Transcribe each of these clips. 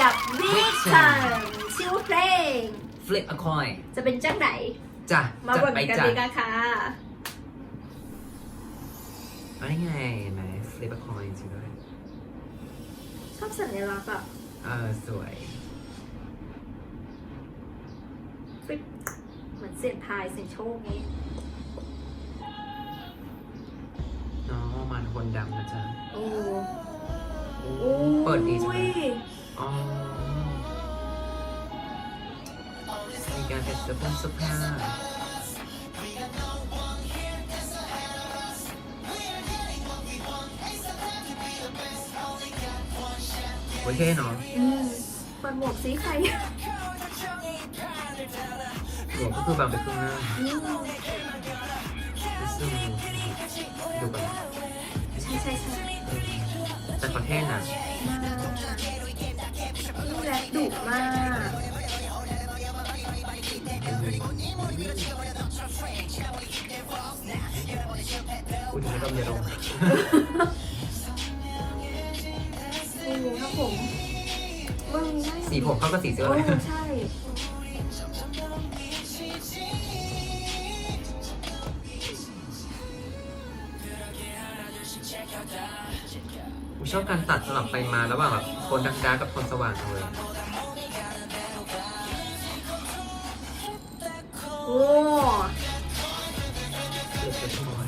กับวิกชันชื่อเพลง flip a coin จะเป็นจังไหน จ้ะมาจัดบ่นไปกันจ้ะดีกันค่ะอะไรไงไหม flip a coin จริงด้วยชอบสัญลักษณ์อะเออสวย ฟลิปเหมือนเสียงทายเสียงโชคนี้ น้องมันคนดำนะจ๊ะ โอ้โอ้เปิดดีจังเลยอุ้ย อ๋อมีการเห็ดเสื้อผ้าเสื้อผ้าโอเคเนาะอืมเปิดหมวกสีใครหลวงก็คือบางไปครึ่งหน้าอืมซึ่งดูกันใช่ใช่ใช่แต่ประเทศน่ะมาก แหละดุมาก คุณถึงไม่ต้องเรียนลงโอ้โหครับผมมึงได้สีผมเข้ากับสีเสื้อโอ้เลยใช่กูชอบการตัดสลับไปมาระหว่างแบบ โทนดักดาร์กกับโทนสว่างจังเลยโอ้เลือกเป็นน้อย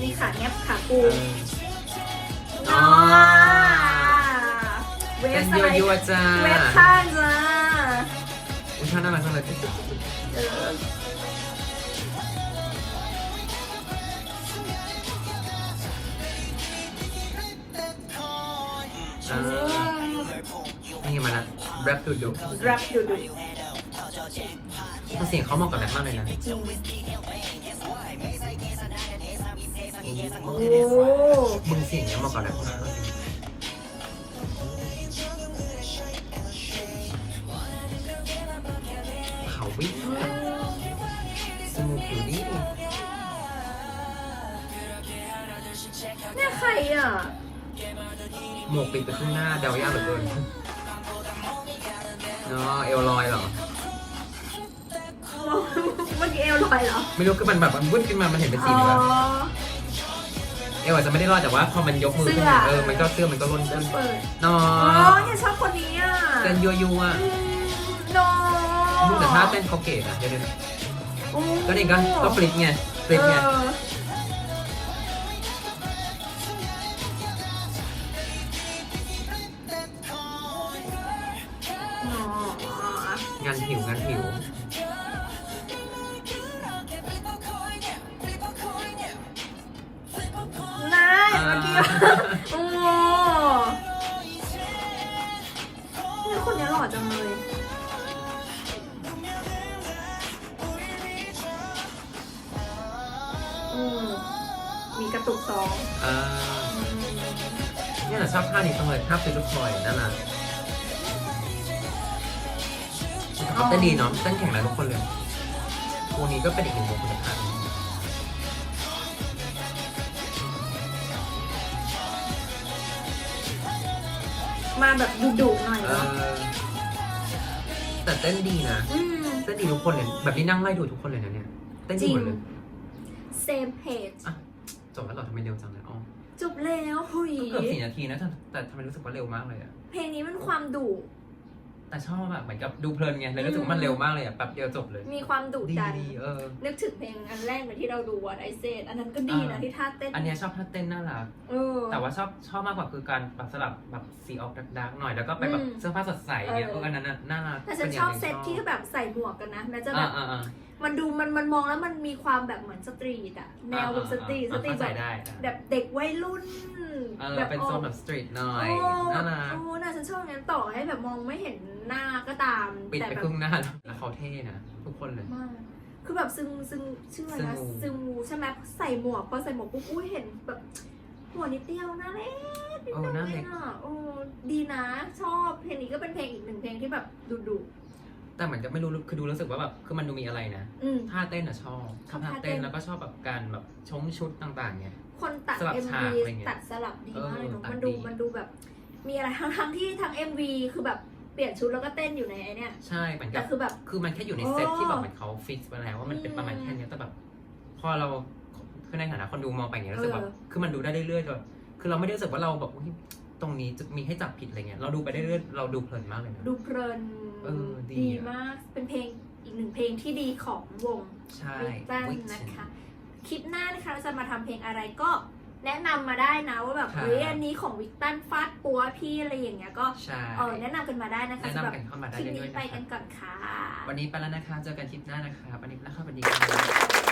นี่ขาแงบขาปูเอออ๋อเวเป็ฟนสยัไลวด์ยัวๆจ้าเวฟข้างจ้าอุ้ยท่าน่ารักจังเลยเออ แรปดูดูแรปดูดูแต่เสียงเขาเหมาะกับแรปมากเลยนะจริงโอ้มึงเสียงเนี้ยเหมาะกับแรปมากเขาวิ่งสมูทอยู่ดิเนี่ยใครอะ หมวกปิดไปข้างหน้าเดายากเหลือเกิน เนาะเอลลอยเหรอ เมื่อกี้เอลลอยเหรอ ไม่รู้คือมันแบบมันวุ่นขึ้นมา มันเห็นเป็นอ๋สีอเหลืองเอลอาจจะไม่ได้รอดแต่ว่าพอมันยกมือขึ้นมาเสื้อ เออ มันก็เสื้อมันก็ล้นเสื้ขึ้อนเปิดเนาอ๋อะเนี่ยชอบคนนี้อะเต้นยัวยัวอืมโนๆแต่ถ้าเต้นเขาเก๋นะเดี๋ยวๆโอ้ก็นี่ก็ก็ฟลิปไงฟลิปไงเอออ๋ งานผิวงานผิวนายเมื่อกี้โอ้เนี่ยคนนี้หล่อจังเลยอืมมีกระตุกสอง อ่าเนี่ยเราชอบท่านี้จังเลยท่าฟิลล์คอยน่ารัก เขาเต้นดีเนาะเต้นแข่งแล้วทุกคนเลยคู่นี้ก็เป็นอีกหนึ่งวงคุณภาพมาแบบดุๆหน่อยเอเนาะอแต่เต้นดีนะ อืม เต้นดีทุกคนเลย แบบนี้นั่งไล่ดูทุกคนเลยนะเนี่ย เต้นดีหมดเลย same page จบแล้วเหรอทำไมเร็วจังเลยอ๋อจบแล้วหุย ก็เกือบสี่นาทีนะแต่แต่ทำไมรู้สึกว่าเร็วมากเลยอะเพลงนี้มันความดุ แต่ชอบอะเหมือนกับดูเพลินไงเลยรู้สึกว่ามันเร็วมากเลยอะแป๊บเดียวจบเลยมีความดุดีดัน ดีเออ นึกถึงเพลงอันแรกเลยที่เราดูวันไอเซตอันนั้นก็ดีนะอ่า ที่ท่าเต้นอันเนี้ยชอบท่าเต้นน่ารัก เออ แต่ว่าชอบชอบมากกว่าคือการแบบสลับแบบสีออกดาร์กๆหน่อยแล้วก็ไปแบบอืมเสื้อผ้าสดใสอย่างเงี้ยเอเออออันนั้นน่ะน่ารักแต่ฉันป็ชอบย่างหเซตที่แบบใส่หมวกกันนะแม้จะแบอ่าบอ่าอ่ามันดูมันมันมองแล้วมันมีความแบบเหมือนสตรีทอะแนวแบบสตรีทสอ่าตรีทเข้าใจแบบได้แบบเด็กวัยรุ่น เออเป็นโซนแบบสตรีทหน่อยโอ้น่ารัก โอ้ ต่อให้แบบมองไม่เห็นหน้าก็ตาม ปิดแต่ไปแบคบรึ่งหน้าแล้วเขาเท่นะทุกคนเลย มากคือแบบซึงซึงชื่ออะไรนะซึงมูซึงมูใช่ไหมใส่หมวกพอใส่หมวกปุ๊บอุ้ยเห็นแบบ หัวนิดเดียวน่าเล็กนิดเออเดียวน่าเลเล็ยกอะโอ้ดีนะชอบเพลงนี้ก็เป็นเพลงอีกหนึ่งเพลงที่แบบดุดุแต่เหมือนจะไม่รู้คือดูรู้สึกว่าแบบคือมันดูมีอะไรนะอืม ท่าเต้นอะชอบชอบชอบท่าท่าเต้เต้น นแล้วก็ชอบแบบการแบบชงชุดต่างๆเนี่ย คนตัดสลับเอ็มฉากวีอะไรเงี้ยตัดสลับดีมากเลยเนอะเออตัดมันดูดี มันดูแบบ มีอะไรทั้งทั้งๆที่ทั้ง MV คือแบบเปลี่ยนชุดแล้วก็เต้นอยู่ในไอ้เนี่ยใช่เหมือนกัแต่บคือแบบ คือมันแค่อยู่ในโอ้เซตที่แบบเหมือนเขาฟิกซ์ไว้แล้วว่ามันเป็นประมาณอืมแค่เนี้ยแต่แบบ พอเราคือในฐานะคนดูมองไปอย่างเงี้ยรู้สึกแบบเออ คือมันดูได้เรื่อยๆแบบคือเราไม่ได้รู้สึกว่าเราแบบอุ๊ยตรงนี้จะมีให้จับผิดอะไรเงี้ยเราดูไปเรื่อยๆเราดูเพลินมากเลยนะ ดูเพลินเออดีอะ มาก เป็นเพลงอีกหนึ่งเพลงที่ดีของวง ใช่วิกตันวิกนะคะ คลิปหน้านะคะเราจะมาทำเพลงอะไรก็ แนะนำมาได้นะว่าแบบครับ เฮ้ยอันนี้ของวิกตันฟาดปัวพี่อะไรอย่างเงี้ยก็ใช่ เออแนะนำกันมาได้นะคะแนะสำหรับนำกันเข้ามาได้คลิปเรื่นี้อยๆไปนะคกัรันบก่อนค่ะ วันนี้ไปแล้วนะคะ เจอกันคลิปหน้านะครับวันนี้นะครับสวัสดีครับ